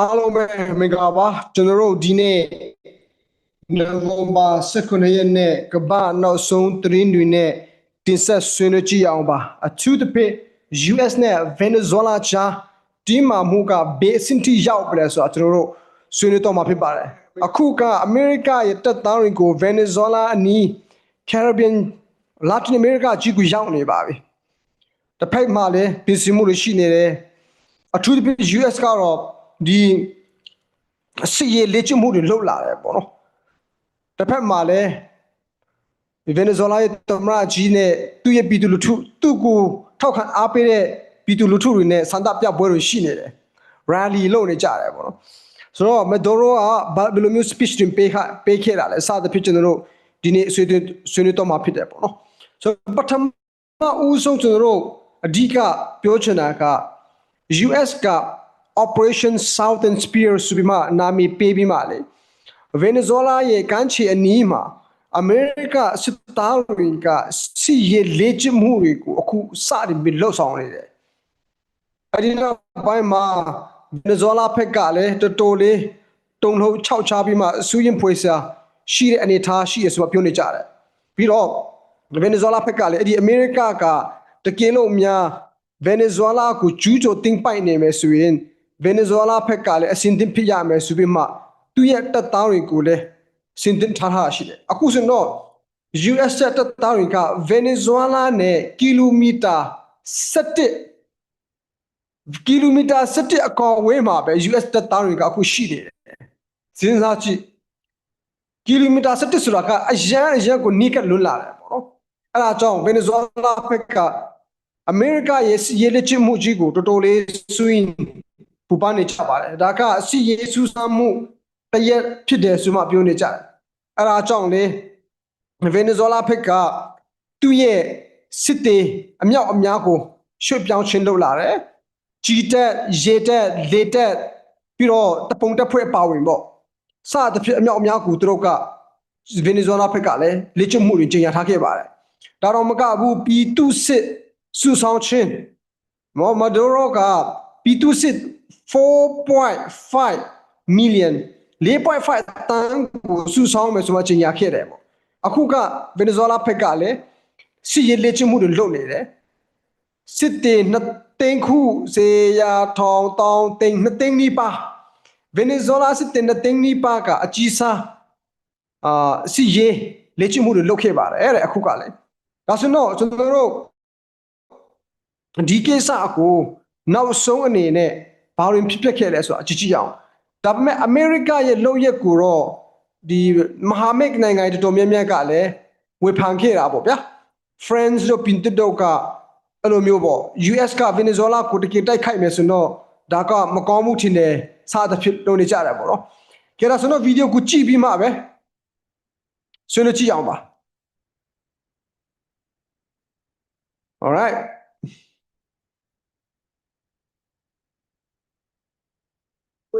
အားလုံးပဲမင်္ဂလာပါကျွန်တော်တို့ဒီနေ့နိုဝင်ဘာ19ရက်နေ့ကမ္ဘာနောက်ဆုံးသတင်းတွေနဲ့တင်ဆက်ဆွေးနွေးကြည့်အောင်ပါအထူးသဖြင့် US နဲ့ Venezuela ချာဒီမှာမှုကဘေးအဆင့်ထိရောက်ပလဲဆိုတော့ကျွန်တော်တို့ဆွေးနွေးတော့မှာဖြစ်ပါတယ်အခုကအမေရိကရဲ့တပ်သားတွေကို Venezuela အနီး Caribbean Latin America ကြီးကိုရောက်နေပါပြီတစ်ဖက်မှာလည်းပြင်ဆင်မှုတွေရှိနေတယ်အထူးသဖြင့် US ကတော့ ဒီစစ်ရေးလေ့ကျင့်မှုတွေလုပ်လာတယ်ပေါ့နော်တစ်ဖက်မှာလည်းဗင်နီဇွဲလားရဲ့သမ္မတကြီးနဲ့သူ့ရဲ့ပြည်သူလူထုသူ့ကိုထောက်ခံအားပေးတဲ့ပြည်သူလူထုတွေနဲ့ဆန္ဒပြပွဲတွေရှိနေတယ် rally လုပ်နေကြတယ်ပေါ့နော်ဆိုတော့မက်ဒိုရိုကဘာဘယ်လိုမျိုး speech တွေပေးခပေးခဲ့တာလဲစသဖြင့်ကျွန်တော်တို့ဒီနေ့ဆွေးနွေးဆွေးနွေးတော့မှာဖြစ်တယ်ပေါ့နော်ဆိုတော့ပထမဦးဆုံးကျွန်တော်တို့အဓိကပြောချင်တာက US က Operation Southern Spear ဆိုပြီးမှနာမည်ပေးပြီးမှလေ Venezuela ရဲ့ကမ်းခြေအနီးမှာအမေရိကစစ်သားတွေကစီရေးလေ့ကျင့်မှုတွေကိုအခုစတင်ပြီးလှုပ်ဆောင်နေတယ်။အဲဒီနောက်ပိုင်းမှာ Venezuela ဘက်ကလည်းတော်တော်လေးတုံ့လှုပ်ခြောက်ချပြီးမှအစူးရင်ဖွေးစားရှိတဲ့အနေအထားရှိရဆိုတော့ပြောနေကြတယ်။ပြီးတော့ Venezuela ဘက်ကလည်းအဲ့ဒီအမေရိကကတကယ်လို့များ Venezuela ကိုကျူးကျော်တင်ပိုက်နေမယ်ဆိုရင် Venezuela ဘက်ကလည်းအစင်တင်ဖြစ်ရမယ်ဆိုပြီးမှသူရဲ့တပ်သားတွေကိုလည်းစင်တင်ထားတာရှိတယ်အခုဆိုတော့ US တပ်သားတွေက Venezuela နဲ့ကီလိုမီတာ17ကီလိုမီတာ17အကွာဝေးမှာပဲ US တပ်သားတွေကအခုရှိနေတယ်စဉ်းစားကြည့်ကီလိုမီတာ17ဆိုတာကအရန်အရန်ကိုနီးကပ်လွတ်လာတယ်ပေါ့နော်အဲ့ဒါကြောင့် Venezuela ဘက်ကအမေရိကရဲ့စီရေးလက်ချမှုကြီးကိုတော်တော်လေးဆွေး ပူပန်းနေကြပါတယ်ဒါကစီရေးဆူဆမ်းမှုတရက်ဖြစ်တယ်ဆိုမှပြောနေကြတယ်အဲ့ဒါကြောင့်လေဗင်နီဇွဲလားဘက်ကသူ့ရဲ့စစ်တေအမြောက်အများကိုရွှေ့ပြောင်းခြင်းလုပ်လာတယ်ကြီးတက်ရေတက်လေတက်ပြီးတော့တပုံတက်ဖွဲ့ပါဝင်ပေါ့စသဖြင့်အမြောက်အများကိုသူတို့ကဗင်နီဇွဲလားဘက်ကလည်းလေ့ကျင့်မှုတွေကျင်းရထားခဲ့ပါတယ်ဒါတော့မကဘူးပြည်သူစစ်စုဆောင်ခြင်းမော်မဒိုရိုကပြည်သူစစ် 4.5 million 4.5တန်းကိုစုဆောင်မယ်ဆိုမှချိန်ရခဲ့တယ်ပေါ့အခုကဗင်နီဇွဲလားဘက်ကလည်းစီရေးလက်ချမှုတွေလုပ်နေတယ်စစ်တေနှစ်သိန်းခုစေရာထောင်တောင်းသိန်းနှစ်သိန်းနီးပါဗင်နီဇွဲလားစစ်တေနှစ်သိန်းနီးပါကအကြီးစားအာစီရေးလက်ချမှုတွေလုပ်ခဲ့ပါတယ်အဲ့ဒါအခုကလည်းဒါဆိုတော့ကျွန်တော်တို့ဒီကိစ္စကိုနောက်ဆုံးအနေနဲ့ ဘာရင်ဖြစ်ပျက်ခဲ့လဲဆိုတာကြည့်ကြည့်အောင်ဒါပေမဲ့အမေရိကရဲ့လုပ်ရက်ကိုတော့ဒီမဟာမိတ်နိုင်ငံတွေတော်တော်များများကလည်းဝေဖန်ခဲ့တာပေါ့ဗျာ France တို့ပင်တတို့ကအဲ့လိုမျိုးပေါ့ US က Venezuela ကိုတကယ်တိုက်ခိုက်မယ်ဆိုတော့ဒါကမကောင်းမှုထင်တယ်စသဖြင့်လုပ်နေကြတယ်ပေါ့နော်ကြည့်ဒါဆိုတော့ဗီဒီယိုကိုကြည့်ပြီးမှပဲဆွေးနွေးကြည့်အောင်ပါ All right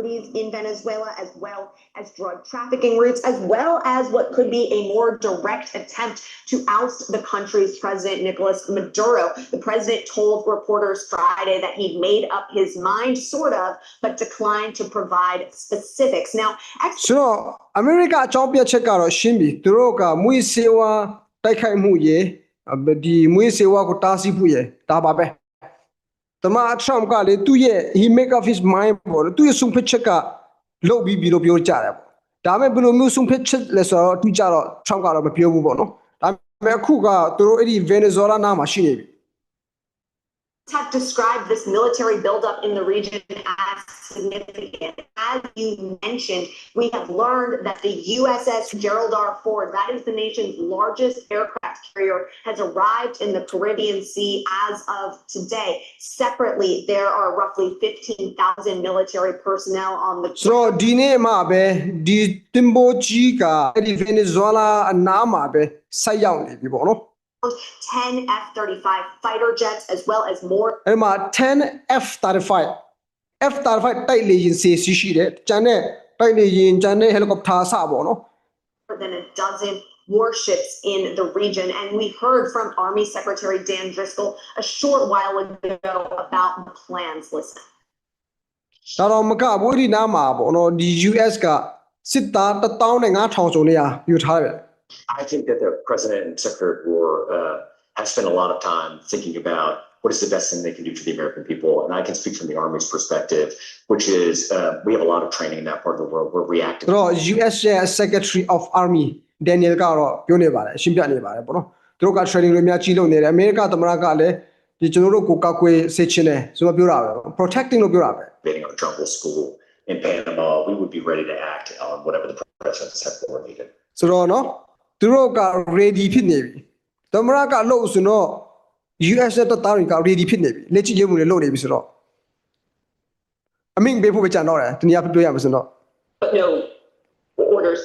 in Venezuela, as well as drug trafficking routes, as well as what could be a more direct attempt to oust the country's president, Nicolas Maduro. The president told reporters Friday that he'd made up his mind, sort of, but declined to provide specifics. Now, ဆိုတော့အမေရိကအကြောင်းပြချက်ကတော့ရှင်းပြီသူတို့ကမွေးစေဝါတိုက်ခိုက်မှုရေဒီမွေးစေဝါကိုတားဆီးဖို့ရေဒါပါပဲ တမန်ထရမ့်ကလေသူ့ရဲ့ he make up his mind ပေါ့လေသူ့ရဲ့ဆုံးဖြတ်ချက်ကလုတ်ပြီးပြီးလို့ပြောကြတယ်ပေါ့ဒါပေမဲ့ဘယ်လိုမျိုးဆုံးဖြတ်ချက်လဲဆိုတော့သူကြတော့ Trump ကတော့မပြောဘူးပေါ့နော်ဒါပေမဲ့အခုကသူတို့အဲ့ဒီ Venezuela နားမှာရှိနေပြီ Have described this military buildup in the region as significant. As you mentioned, we have learned that the USS Gerald R. Ford, that is the nation's largest aircraft carrier, has arrived in the Caribbean Sea as of today. Separately, there are roughly 15,000 military personnel on the. So, Dine Mabe, Di Timbo Chica, Venezuela, and Namabe, Sayang, ပဲဆက်ရောက်နေပြီပေါ့နော် 10 F-35 fighter jets, as well as more အဲ့မှာ 10 F35 F35 တိုက်လေယာဉ်စီစီရှိတယ်ကျန်တဲ့တိုက်လေယာဉ်ကျန်တဲ့ helicopter အစပေါ့နော် than a dozen warships in the region. And we heard from Army Secretary Dan Driscoll a short while ago about the plans. Listen. ဒါတော့မကဘူးအဲ့ဒီနားမှာပေါ့နော်ဒီ US ကစစ်သား15000ကျော်နေရယူထားတယ် I think that the president and Secretary of War uh, have spent a lot of time thinking about what is the best thing they can do for the American people. And I can speak from the Army's perspective, which is uh, we have a lot of training in that part of the world. We're reactive. ဆိုတော့ US ရဲ့ Secretary of Army Daniel ကတော့ပြောနေပါတယ်ရှင်းပြနေပါတယ်ပေါ့နော်သူတို့က training တွေများကြီးလုပ်နေတယ်အမေရိကသမ္မတကလည်းဒီကျွန်တော်တို့ကိုကောက်ကွယ်စေချင်တယ်ဆိုတော့ပြောတာပဲ protecting လို့ပြောတာပဲ Invading our jungle school in Panama, we would be ready to act on whatever the president said were needed. ဆိုတော့နော် သူတို့က ready ဖြစ်နေပြီသမ္မတကလို့ဆိုတော့ US ရဲ့တပ်သားတွေက ready ဖြစ်နေပြီလက်ချရေးမှုတွေလုပ်နေပြီဆိုတော့အမိန့်ပေးဖို့ပဲကြံတော့တယ်တနည်းအားဖြင့်ပြောရမှာဆိုတော့ But no orders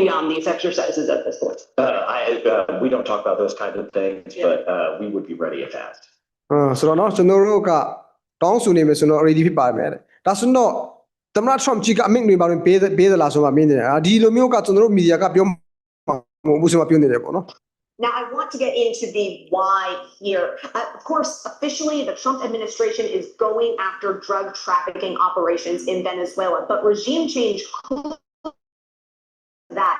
beyond these exercises at this point. Uh, I, uh, we don't talk about those kinds of things, Yeah. but uh, we would be ready if asked. ဟမ်ဆိုတော့နော်ကျွန်တော်တို့ကတောင်းဆိုနေမယ်ဆိုတော့ ready ဖြစ်ပါမယ်တဲ့ဒါဆိုတော့သမ္မတ Trump ကြီးကအမိန့်တွေပါရင်ပေးပေးသလားဆိုမှမင်းနေတယ်အာဒီလိုမျိုးကကျွန်တော်တို့မီဒီယာကပြော မှာမဟုတ်ဘူးဆိုမှပြောနေတယ်ပေါ့နော် Now, I want to get into the why here. Uh, of course, officially, the Trump administration is going after drug trafficking operations in Venezuela, but regime change could that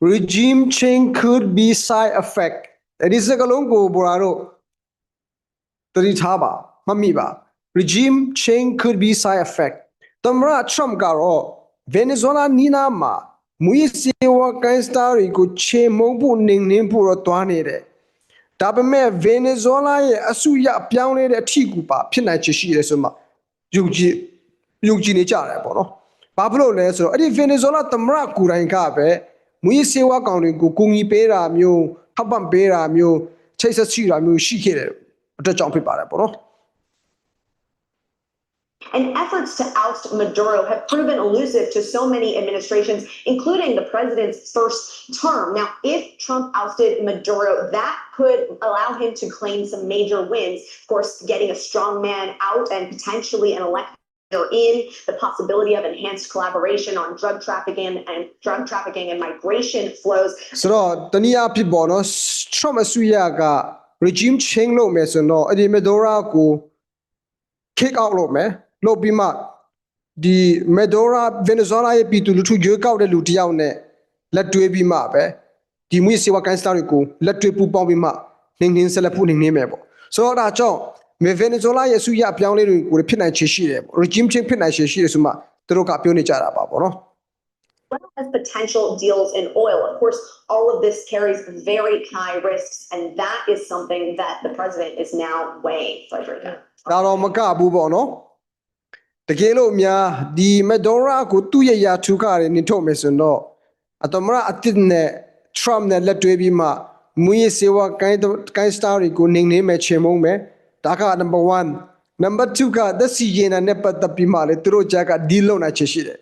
regime change could be side effect အဲ့ဒီစကားလုံးကိုဘောရာတို့တတိထားပါမမိပါ regime change could be side effect သမ္မတ Trump ကတော့ Venezuela နီးနား မှာမူရစီဝါကန်စတာတွေကိုချေမုံဖို့နေနေဖို့တော့တွားနေတယ်ဒါပေမဲ့ Venezuela ရဲ့အစုရအပြောင်းလဲတဲ့အထီးကူပါဖြစ်နိုင်ချေရှိတယ်ဆိုမှယုံကြည်ယုံကြည်နေကြတယ်ပေါ့နော်ဘာဖြစ်လို့လဲဆိုတော့အဲ့ဒီ Venezuela သမ္မတကိုယ်တိုင်ကပဲမူရစီဝါကောင်တွေကိုကူညီပေးတာမျိုးထောက်ပံ့ပေးတာမျိုးချိတ်ဆက်ချတာမျိုးရှိခဲ့တယ်အတွက်ကြောင့်ဖြစ်ပါတယ်ပေါ့နော် and efforts to oust Maduro have proven elusive to so many administrations, including the president's first term. Now, if Trump ousted Maduro, that could allow him to claim some major wins. Of course, getting a strong man out and potentially an elected in the possibility of enhanced collaboration on drug trafficking and drug trafficking and migration flows ဆိုတော့တနည်းအားဖြင့်ပေါ့နော် Trump အစိုးရက regime change လုပ်မယ်ဆိုတော့အဲ့ဒီ Medora ကို kick out လုပ်မယ် လုပ်ပြီးမှဒီ Medora Venezuela ရဲ့ပြည်သူလူထုရွေးကောက်တဲ့လူတစ်ယောက်နဲ့လက်တွဲပြီးမှပဲဒီမွေးစေဝါကန်စတာတွေကိုလက်တွဲပူးပေါင်းပြီးမှနှင်းနှင်းဆက်လက်ဖို့နှင်းနှင်းမယ်ပေါ့ဆိုတော့ဒါကြောင့် Venezuela ရဲ့အစိုးရအပြောင်းအလဲတွေကိုဖြစ်နိုင်ချေရှိတယ်ပေါ့ regime change ဖြစ်နိုင်ချေရှိတယ်ဆိုမှသူတို့ကပြောနေကြတာပါပေါ့နော် well as potential deals in oil. Of course, all of this carries very high risks, and that is something that the president is now weighing, Frederica. ဒါတော့မကဘူးပေါ့နော် တကယ်လို့အများဒီမက်ဒိုရာကိုသူ့ရဲ့ယာထုကတွေနေထုတ်မယ်ဆိုတော့အတမရအတစ်နဲ့ Trump နဲ့လက်တွဲပြီးမှမူရစေဝကိုင်းကိုင်းစတာတွေကိုနေနေမဲ့ချေမုံမယ်ဒါက number 1 number 2ကသက်စီရင်နဲ့ပတ်သက်ပြီးမှလေသူတို့ကြက deal လုပ်နိုင်ချေရှိတယ်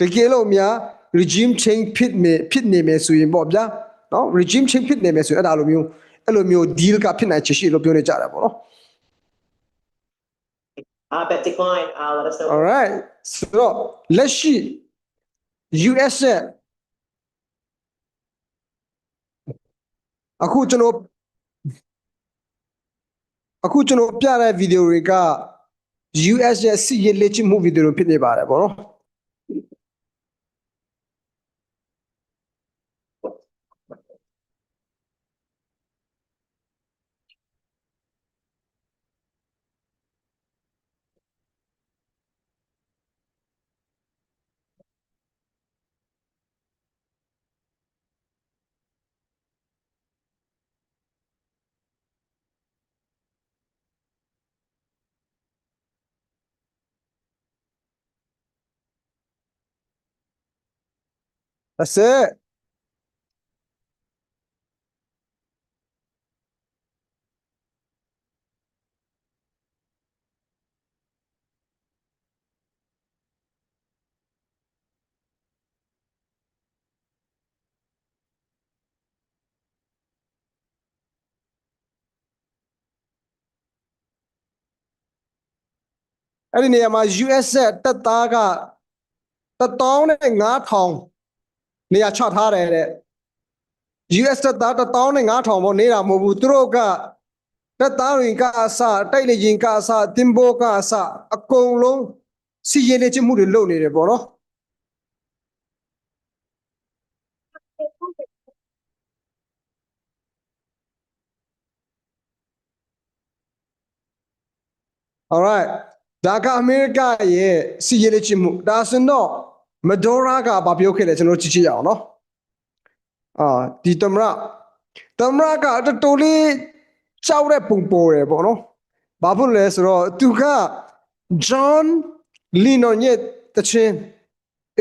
တကယ်လို့အများ regime change ဖြစ်နေဖြစ်နေမယ်ဆိုရင်ပေါ့ဗျာနော် regime change ဖြစ်နေမယ်ဆိုရင်အဲ့ဒါလိုမျိုးအဲ့လိုမျိုး deal ကဖြစ်နိုင်ချေရှိလို့ပြောနေကြတာပေါ့နော် Uh, bet decline. Uh, let us know. All right. So let's see. US ရဲ့အခုကျွန်တော်အခုကျွန်တော်ပြတဲ့ဗီဒီယိုတွေက US ရဲ့စီရေးလက်ချမှုဗီဒီယိုဖြစ်နေပါတယ်ပေါ့နော် that's it အဲ့ဒီနေရာမှာ US ရဲ့တက်သားက15000နေ ရာချထားတယ်တဲ့ US တက်သား15000ပေါ့နေတာမဟုတ်ဘူးသူတို့ကတက်သားတွေကအစတိုက်လေရင်ကအစတင်ဘောကအစအကုန်လုံးစီရင်နေခြင်းမှုတွေလုပ်နေတယ်ပေါ့နော် alright ဒါကအမေရိကရဲ့စီရင်နေခြင်းမှုဒါဆိုတော့ မဒိုရာကဘာပြောခဲ့လဲကျွန်တော်တို့ကြည့်ကြည့်ရအောင်နော်အာဒီသမရသမရကတော်တော်လေးကြောက်တဲ့ပုံပေါ်တယ်ပေါ့နော်ဘာဖြစ်လဲဆိုတော့သူက John Lennon ရဲ့တခြင်း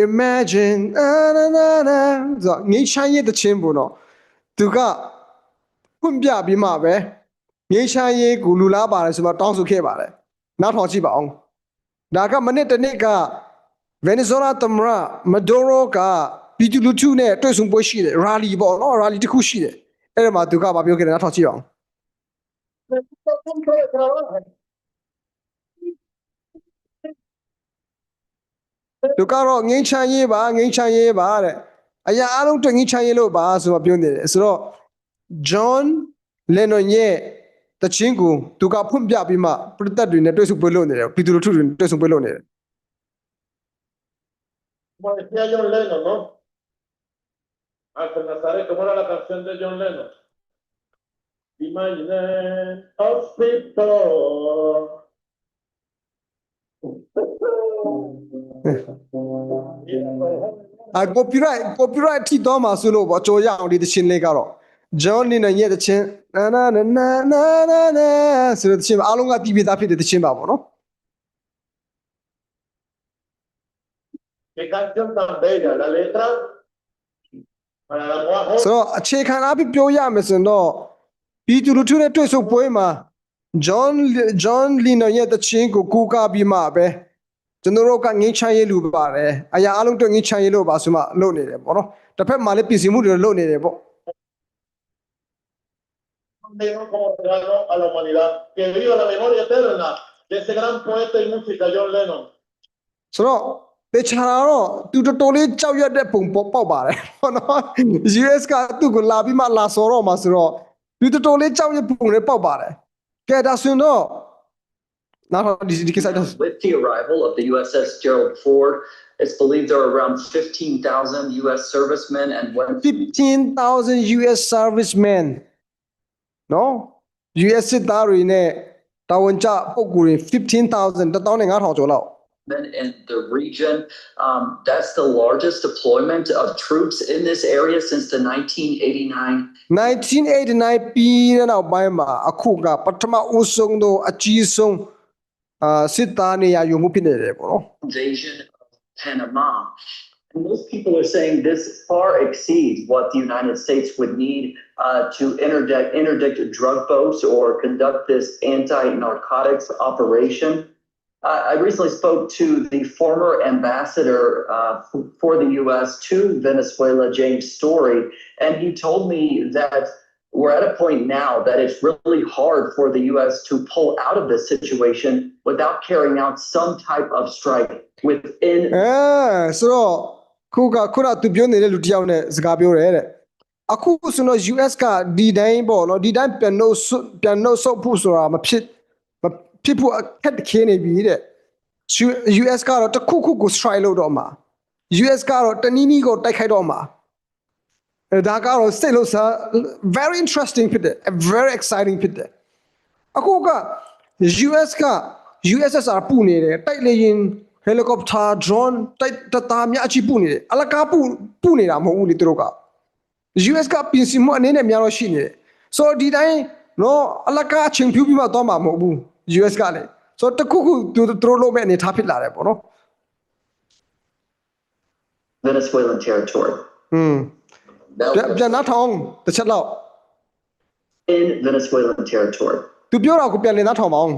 imagine အာနာနာနာဆိုတော့ငိချိုင်းရဲ့တခြင်းပေါ့နော်သူကဖွင့်ပြပြီးမှပဲငိချိုင်းရဲ့ကိုလူလားပါတယ်ဆိုတော့တောင်းဆိုခဲ့ပါတယ်နောက်ထောင်ကြည့်ပါအောင်ဒါကမနစ်တစ်နေ့က ဗင်နီဇွဲလားသမ္မတမဒိုရိုကပြည်သူလူထုနဲ့တွေ့ဆုံပွဲရှိတယ်ရာလီပေါ့နော်ရာလီတစ်ခုရှိတယ်အဲ့ဒါမှာသူကဘာပြောခဲ့လဲနောက်ထောင်ကြည့်အောင် သူကတော့ငိမ့်ချမ်းရေးပါငိမ့်ချမ်းရေးပါတဲ့အရာအလုံးတွေ့ငိမ့်ချမ်းရေးလို့ပါဆိုတော့ပြောနေတယ်ဆိုတော့ John Lennon ရဲ့တချင်းကိုသူကဖွင့်ပြပြီးမှပြတ်သက်တွေနဲ့တွေ့ဆုံပွဲလုပ်နေတယ်ပြည်သူလူထုတွေနဲ့တွေ့ဆုံပွဲလုပ်နေတယ် Como decía John Lennon, ¿no? Hasta Nazaret, ¿cómo era la canción de John Lennon? Imagine hospital. အာ copyright copyright ထိတော့မှာဆိုလို့ပေါ့ကြော်ရအောင်ဒီတချင်းလေးကတော့ John Lennon ရဲ့တချင်းနာနာနာနာနာနာနာဆိုတဲ့တချင်းအားလုံးကတီးပြသားဖြစ်တဲ့တချင်းပါပေါ့နော် Qué canción tan bella, la letra para la moda joven. ဆိုတော့အခြေခံအဖြစ်ပြောရမယ်ဆိုရင်တော့ပြည်သူလူထုနဲ့တွေ့ဆုံပွဲမှာ John John Lennon ရဲ့တခြင်းကိုကူကားပြီးမှပဲကျွန်တော်တို့ကငင်းချမ်းရေးလူပါတယ်အရာအလုံးတွေ့ငင်းချမ်းရေးလို့ပါဆိုမှလုပ်နေတယ်ပေါ့နော်တစ်ဖက်မှာလည်းပြည်စီမှုတွေလုပ်နေတယ်ပေါ့ Tenemos como regalo a la humanidad. Que viva la memoria eterna de ese gran poeta y música John Lennon. ဆိုတော့ တေချာတာတော့သူတော်တော်လေးကြောက်ရွံ့တဲ့ပုံပေါက်ပေါက်ပါတယ်ဟုတ်နော် US ကသူ့ကိုလာပြီးမှလာစော်တော့မှာဆိုတော့သူတော်တော်လေးကြောက်ရွံ့ပုံလေးပေါက်ပါတယ်ကဲဒါဆိုရင်တော့နောက်တော့ဒီဒီကိစ္စတော့ With the arrival of the USS Gerald Ford, it's believed there are around 15,000 US servicemen and one 15,000 US servicemen နော် US စစ်သားတွေနဲ့တာဝန်ကျပုဂ္ဂိုလ်တွေ15,000 15,000ကျော်လောက် men in the region. Um, that's the largest deployment of troops in this area since the 1989 1989ပြီးတဲ့နောက်ပိုင်းမှာအခုကပထမဦးဆုံးသောအကြီးဆုံးအာစစ်သားနေရာယူမှုဖြစ်နေတယ်ပေါ့နော် invasion of Panama. And most people are saying this far exceeds what the United States would need uh, to interdict, interdict drug boats or conduct this anti-narcotics operation. Uh, I recently spoke to the former ambassador uh, f- for the U.S. to Venezuela, James Story, and he told me that we're at a point now that it's really hard for the U.S. to pull out of this situation without carrying out some type of strike within အဲဆိုတော့ခုကခုနသူပြောနေတဲ့လူတစ်ယောက်နဲ့စကားပြောတယ်တဲ့အခုဆိုတော့ US ကဒီတိုင်းပေါ့နော်ဒီတိုင်းပြန်လို့ဆုပြန်လို့ဆုတ်ဖို့ဆိုတာမဖြစ်မ ဖြစ်ဖို့အခက်ခဲနေပြီတဲ့ US ကတော့တစ်ခုခုကို strike လုပ်တော့မှာ US ကတော့တနည်းနည်းကိုတိုက်ခိုက်တော့မှာအဲဒါကတော့စိတ်လို့စား very interesting ဖြစ်တယ် very exciting ဖြစ်တယ်အခုက US က USSR ပူနေတယ်တိုက်လေရင် helicopter drone တိုက်တသားများအချိပူနေတယ်အလကားပူပူနေတာမဟုတ်ဘူးလေသူတို့က US ကပြင်ဆင်မှုအနေနဲ့များတော့ရှိနေတယ်ဆိုတော့ဒီတိုင်းနော်အလကားအချိန်ဖြူပြီးမှသွားမှာမဟုတ်ဘူး US ကလည်းဆိုတော့တခုခုသူသူတို့လုပ်မဲ့အနေထားဖြစ်လာတယ်ပေါ့နော် Venezuelan territory. อืม Now, ပြန်ပြန်နောက်ထောင်တစ်ချက်လောက် in Venezuelan territory, သူပြောတာကိုပြန်လည်နောက်ထောင်ပါအောင်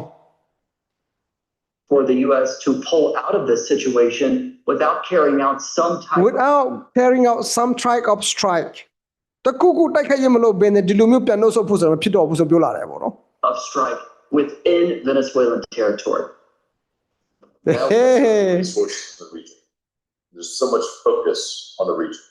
for the U.S. to pull out of this situation without carrying out some type of without carrying out some type of strike တခုခုတိုက်ခိုက်ရင်မလို့ဘယ်နဲ့ဒီလိုမျိုးပြန်လို့ဆုတ်ဖို့ဆိုတော့မဖြစ်တော့ဘူးဆိုပြောလာတယ်ပေါ့နော် of strike within Venezuelan territory. now Hey. resources in the region. There's so much focus on the region.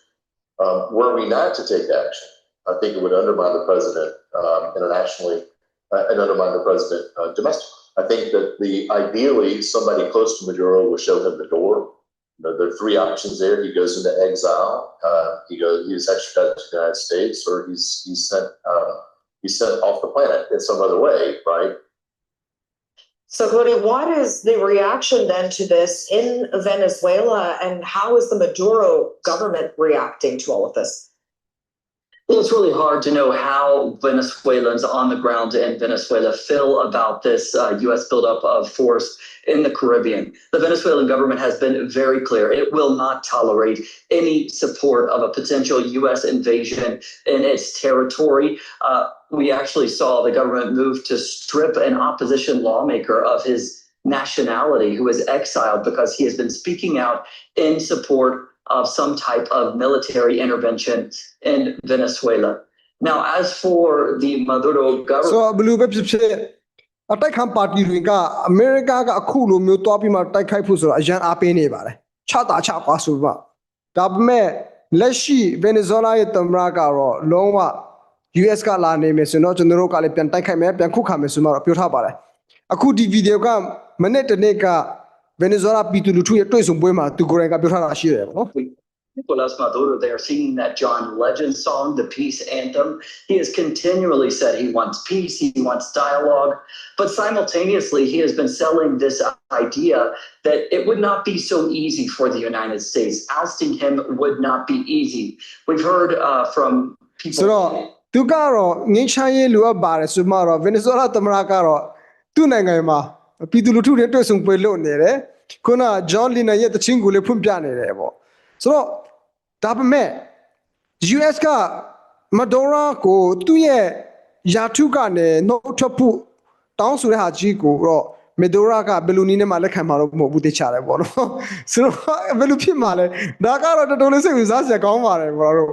Um, were we not to take action, I think it would undermine the president um, internationally uh, and undermine the president uh, domestically. I think that the ideally somebody close to Maduro will show him the door. You know, there are three options there. He goes into exile. Uh, he goes. He's extradited to the United States, or he's he's sent. Uh, he's sent off the planet in some other way, right? So Cody, what is the reaction then to this in Venezuela and how is the Maduro government reacting to all of this? It's really hard to know how Venezuelans on the ground in Venezuela feel about this uh, U.S. buildup of force in the Caribbean. The Venezuelan government has been very clear. It will not tolerate any support of a potential U.S. invasion in its territory. Uh, we actually saw the government move to strip an opposition lawmaker of his nationality who is exiled because he has been speaking out in support of some type of military intervention in Venezuela. Now, as for the Maduro ဆို government, တော့ဘယ်လိုပဲဖြစ်ဖြစ်အတိုက်ခံပါတီတွေကအမေရိကကအခုလိုမျိုးတွားပြီးမှတိုက်ခိုက်ဖို့ဆိုတော့အရန်အားပေးနေပါတယ်ချတာချကွာဆိုပြီးမှဒါပေမဲ့လက်ရှိဗင်နီဇွဲလားရဲ့သမ္မတကတော့လုံးဝ US ကလာနေမယ်ဆိုတော့ကျွန်တော်တို့ကလည်းပြန်တိုက်ခိုက်မယ်ပြန်ခုခံမယ်ဆိုမှတော့ပြောထားပါတယ်အခုဒီဗီဒီယိုကမနေ့တနေ့က ဗင်နီဇွဲလားပြည်သူလူထုရဲ့တွေ့ဆုံပွဲမှာသူကိုယ်တိုင်ကပြောထားတာရှိတယ်ပေါ့နော် Nicolas Maduro, they are singing that John Legend song, the peace anthem. He has continually said he wants peace, he wants dialogue, but simultaneously, he has been selling this idea that it would not be so easy for the United States. Ousting him would not be easy. We've heard uh, from people. ဆိုတော့သူကတော့ငင်းချမ်းရေးလိုအပ်ပါတယ်ဆိုမှတော့ဗင်နီဇွဲလားသမ္မတကတော့သူ့နိုင်ငံမှာ ပြည်သူလူထုတွေတွေ့ဆုံပွဲလုပ်နေတယ်ခုနဂျွန်လီနာရဲ့တချင်းကိုလည်းဖွင့်ပြနေတယ်ပေါ့ဆိုတော့ဒါပေမဲ့ US ကမဒိုရာကိုသူ့ရဲ့ယာထုကနေနှုတ်ထွက်ဖို့တောင်းဆိုတဲ့ဟာကြီးကိုတော့မဒိုရာကဘယ်လိုနည်းနဲ့မှလက်ခံမှာတော့မဟုတ်ဘူးသိချတယ်ပေါ့နော်ဆိုတော့ဘယ်လိုဖြစ်မှာလဲဒါကတော့တော်တော်လေးစိတ်ဝင်စားစရာကောင်းပါတယ်ဘောတို့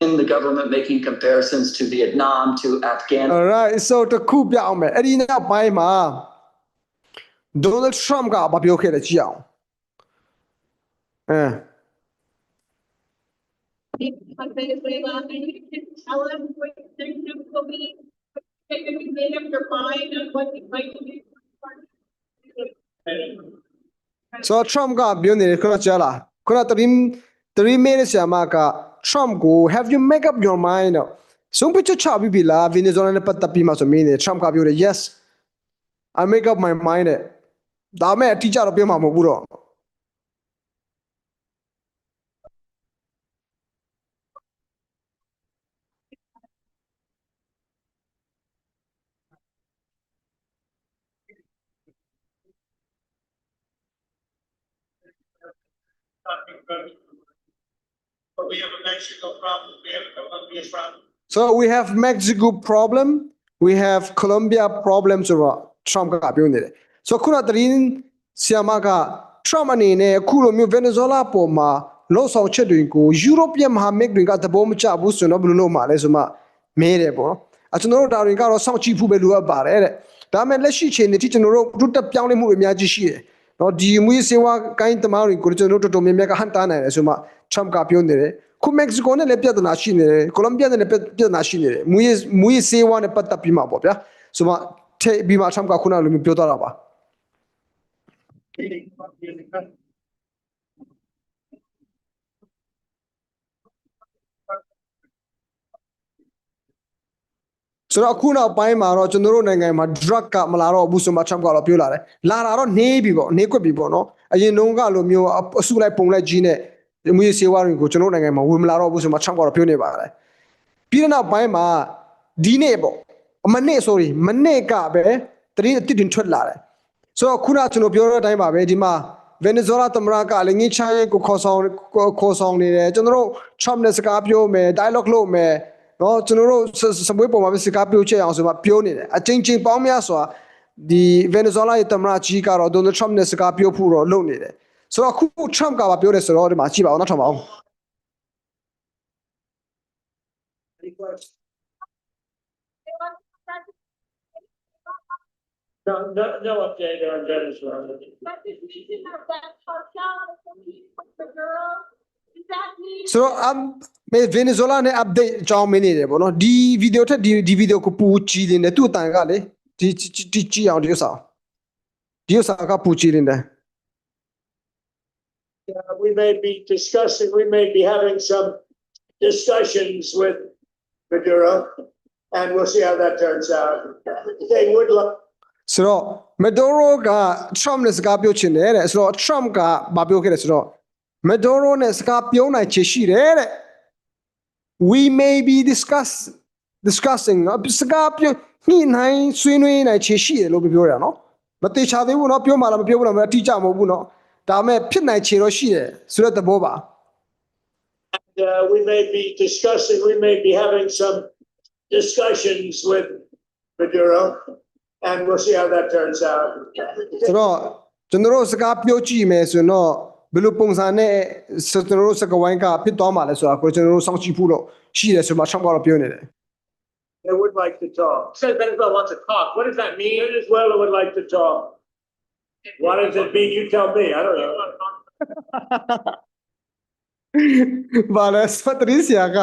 in the government making comparisons to Vietnam, to Afghanistan. Alright so တခုပြအောင်မယ်အဲ့ဒီနောက်ပိုင်းမှာ Donald Trump ကဘာပြောခဲ့လဲကြည့်အောင်အဲ on Venezuela, and you can tell them what their new will be. They can be made up their mind on what they might do. ဆိုတော့ Trump ကပြောနေတယ်ခုနကြားလားခုန3 3 minutes ဆရာမက Trump go have you make up your mind so picho chabi bila Venezuela ne patta pima so mine Trump ka biure yes. I make up my mind. Da me teacher rupiya ma mo buro Thank you. We have a Mexico problem, we have a Colombia problem. So we have Mexico problem, we have Colombia problem ဆိုတော့ Trump ကပြောနေတယ်။ So ခုနသတင်းဆီယမက Trump အနေနဲ့အခုလိုမျိုး Venezuela ပေါ်မှာလှုပ်ဆောင်ချက်တွေကို European မဟာမိတ်တွေကသဘောမကျဘူးဆိုတော့ဘယ်လိုလုပ်မှာလဲဆိုမှမဲတယ်ပေါ့နော်။အကျွန်တော်တို့ဒါတွေကတော့စောင့်ကြည့်ဖို့ပဲလိုအပ်ပါတယ်တဲ့။ဒါပေမဲ့လက်ရှိချိန်နေထိကျွန်တော်တို့တိုးတက်ပြောင်းလဲမှုတွေအများကြီးရှိတယ်။နော်ဒီမွေးစေဝါကိုင်းသမားတွေကိုကျွန်တော်တို့တော်တော်များများကဟန်တာနိုင်တယ်ဆိုမှ Trump ကပြောနေတယ်။ခုမက္ကဆီကိုနဲ့လည်းပြဿနာရှိနေတယ်။ကိုလံဘီယာနဲ့လည်းပြဿနာရှိနေတယ်။မွေးမွေးစေဝါနဲ့ပတ်သက်ပြီးမှပေါ့ဗျာ။ဆိုမှထဲပြီးမှ Trump ကခုနလိုမျိုးပြောသွားတာပါ။ဆိုတော့အခုနောက်ပိုင်းမှာတော့ကျွန်တော်တို့နိုင်ငံမှာ drug ကမလာတော့ဘူးဆိုမှ Trump ကတော့ပြောလာတယ်လာတာတော့နေပြီပေါ့နေကွက်ပြီပေါ့နော်အရင်တုန်းကလိုမျိုးအအစုလိုက်ပုံလိုက်ကြီးနဲ့ မွေးစေဝါတွေကိုကျွန်တော်တို့နိုင်ငံမှာဝင်မလာတော့ဘူးဆိုမှ Trump ကတော့ပြောနေပါတယ်ပြီးတဲ့နောက်ပိုင်းမှာဒီနေ့ပေါ့မနေ့ sorry မနေ့ကပဲတတိအတစ်တင်ထွက်လာတယ်ဆိုတော့ခုနကျွန်တော်ပြောတဲ့အတိုင်းပါပဲဒီမှာ Venezuela သမ္မတကလည်းငင်းချရဲကိုခေါ်ဆောင်ခေါ်ဆောင်နေတယ်ကျွန်တော်တို့ Trump နဲ့စကားပြောမယ် dialogue လုပ်မယ်နော်ကျွန်တော်တို့စပွဲပေါ်မှာပဲစကားပြောချက်အောင်ဆိုမှပြောနေတယ်အချင်းချင်းပေါင်းများစွာဒီ Venezuela ရဲ့သမ္မတကြီးကတော့ Donald Trump နဲ့စကားပြောဖို့တော့လုပ်နေတယ် ဆိုတော့အခု Trump ကပါပြောတယ်ဆိုတော့ဒီမှာကြည့်ပါဦးနောက်ထပ်ပါဦး No, no, no update on Venezuela. But the reason of that cartel with the girl, does that mean? ဆိုတော့အမ်မေဗင်နီဇွဲလားနဲ့ update အကြောင်းမင်းနေတယ်ပေါ့နော်ဒီဗီဒီယိုထက်ဒီဒီဗီဒီယိုကိုပူကြည့်နေတယ်သူ့အတန်ကလေဒီဒီကြည့်အောင်ဒီဥစ္စာဒီဥစ္စာကပူကြည့်နေတယ် uh, we may be discussing, we may be having some discussions with Maduro, and we'll see how that turns out. They would like. ဆိုတော့မဒိုရိုက Trump နဲ့စကားပြောချင်တယ်တဲ့ဆိုတော့ Trump ကမပြောခဲ့တယ်ဆိုတော့မဒိုရိုနဲ့စကားပြောနိုင်ချေရှိတယ်တဲ့ we may be discuss discussing နော်စကားပြောညှိနှိုင်းဆွေးနွေးနိုင်ချေရှိတယ်လို့ပြောတာနော်မတေချာသေးဘူးနော်ပြောမှလားမပြောဘူးလားမအတိအကျမဟုတ်ဘူးနော် ဒါပေမဲ့ဖြစ်နိုင်ချေတော့ရှိတယ်ဆိုတဲ့သဘောပါ Uh, we may be discussing, we may be having some discussions with Maduro, and we'll see how that turns out. ဆိုတော့ကျွန်တော်တို့စကားပြောကြည့်မယ်ဆိုရင်တော့ဘယ်လိုပုံစံနဲ့ကျွန်တော်တို့စကားဝိုင်းကဖြစ်သွားမှာလဲဆိုတာကိုကျွန်တော်တို့စောင့်ကြည့်ဖို့တော့ရှိတယ်ဆိုမှ Trump ကတော့ပြောနေတယ် They would like to talk. Says Venezuela wants to talk. What does that mean? Venezuela would like to talk. What does it mean? You tell me. I don't know. ဘာလဲစတရီဆီယာက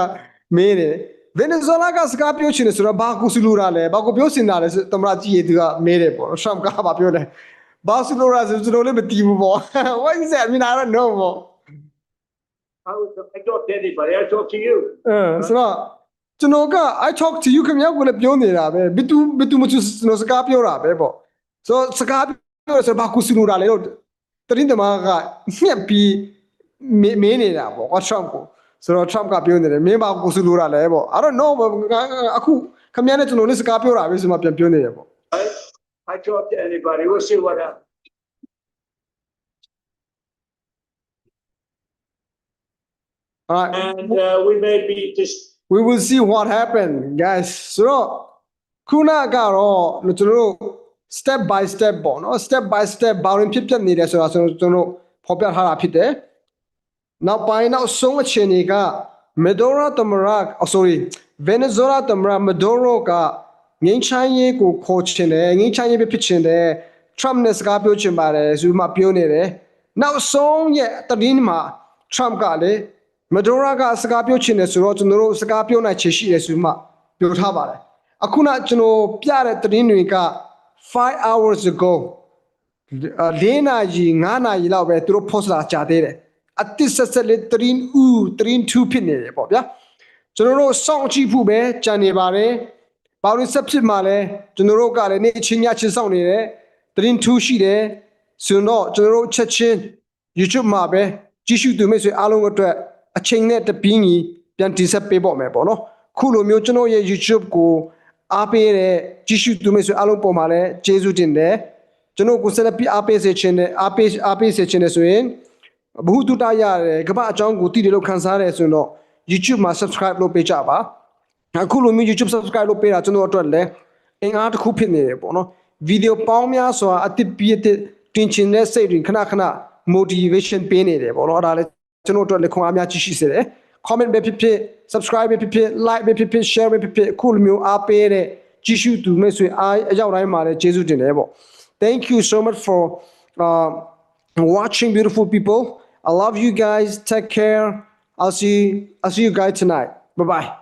မင်းနေဗင်နီဇွဲလားကစကားပြောချင်တယ်ဆိုတော့ဘာကိုစလူတာလဲဘာကိုပြောစင်တာလဲဆိုတမရကြီးရဲ့သူကမေးတယ်ပေါ့ Trump ကဘာပြောလဲဘာစလူတာဆိုကျွန်တော်လည်းမသိဘူးပေါ့ What is that I mean I don't know ပေါ့ I would, I talk to anybody. I talk to you. အဲဆိုတော့ကျွန်တော်က I talk to you ခင်ဗျားကိုလည်းပြောနေတာပဲဘယ်သူဘယ်သူမသူကျွန်တော်စကားပြောတာပဲပေါ့ဆိုတော့စကား ပြောဆိုဘာကိုစလူတာလဲတော့တရင်တမကညက်ပြီးမင်းမင်းနေတာပေါ့ကွာ Trump ကိုဆိုတော့ Trump ကပြောနေတယ်မင်းဘာကိုစလူတာလဲပေါ့ I don't know ပေါ့ငါအခုခင်ဗျားနဲ့ကျွန်တော်လည်းစကားပြောတာပဲဆိုမှပြန်ပြောနေတယ်ပေါ့ I talk to anybody. We'll see what happens. alright And, uh, we may be just we will see what happen guys ဆိုတော့ခုနကတော့ကျွန်တော်တို့ step by step ပေါ့နော် step by step ဘာရင်ဖြစ်ပြနေတယ်ဆိုတာကျွန်တော်ကျွန်တော်ဖော်ပြထားတာဖြစ်တယ်နောက်ပိုင်းနောက်ဆုံးအခြေအနေက Maduro တမရ oh sorry Venezuela တမရ Maduro ကငင်းချိုင်းရေးကိုခေါ်ချင်တယ်ငင်းချိုင်းရေးပဲဖြစ်ချင်တယ် Trump နဲ့စကားပြောချင်ပါတယ်ဆိုပြီးမှပြောနေတယ်နောက်ဆုံးရဲ့တရင်မှာ Trump ကလေမဒိုရာကစကားပြောချင်တယ်ဆိုတော့ကျွန်တော်တို့စကားပြောနိုင်ချေရှိတယ်ဆိုမှပြောထားပါတယ်အခုနကျွန်တော်ပြတဲ့သတင်းတွေက 5 hours ago အလေးနာရီ9နာရီလောက်ပဲသူတို့ post လာကြသေးတယ်အတစ်ဆက်ဆက်လေးသတင်းဦးသတင်း2ဖြစ်နေတယ်ပေါ့ဗျာကျွန်တော်တို့စောင့်ကြည့်ဖို့ပဲကြံနေပါတယ်ဘာလို့ဆက်ဖြစ်မှာလဲကျွန်တော်တို့ကလည်းနေ့ချင်းညချင်းစောင့်နေတယ်သတင်း2ရှိတယ်ဆိုတော့ကျွန်တော်တို့ချက်ချင်း YouTube မှာပဲကြည့်ရှုသူမိတ်ဆွေအားလုံးအတွက်အချိန်နဲ့တပင်းကြီးပြန်တင်ဆက်ပေးပေါ့မယ်ပေါ့နော်ခုလိုမျိုးကျွန်တော်ရဲ့ YouTube ကို အားပေးတဲ့ကြည့်ရှုသူမိတ်ဆွေအားလုံးပေါ်မှာလည်းကျေးဇူးတင်တယ်ကျွန်တော်ကိုဆက်လက်ပြီးအားပေးစေချင်တယ်အားပေးအားပေးစေချင်တယ်ဆိုရင်ဘ ഹു တုတရတယ်ကမ္ဘာအကြောင်းကိုတည်တယ်လို့ခန်းစားရတယ်ဆိုရင်တော့ YouTube မှာ subscribe လုပ်ပေးကြပါအခုလိုမျိုး YouTube subscribe လုပ်ပေးတာကျွန်တော်အတွက်လည်းအင်အားတစ်ခုဖြစ်နေတယ်ပေါ့နော်ဗီဒီယိုပေါင်းများစွာအတစ်ပြည့်တဲ့တင်ချင်တဲ့စိတ်တွေခဏခဏ motivation ပေးနေတယ်ပေါ့နော်အဲ့ဒါလည်းကျွန်တော်တို့လည်းခွန်အားများကြီးရှိစေတယ် comment ပဲဖြစ်ဖြစ် subscribe ပဲဖြစ်ဖြစ် like ပဲဖြစ်ဖြစ် share ပဲဖြစ်ဖြစ်အခုလိုမျိုးအားပေးတဲ့ကြည့်ရှုသူမိတ်ဆွေအားအရောက်တိုင်းမှာလည်းကျေးဇူးတင်တယ်ပေါ့ thank you so much for uh, watching beautiful people i love you guys take care i'll see i'll see you guys tonight bye bye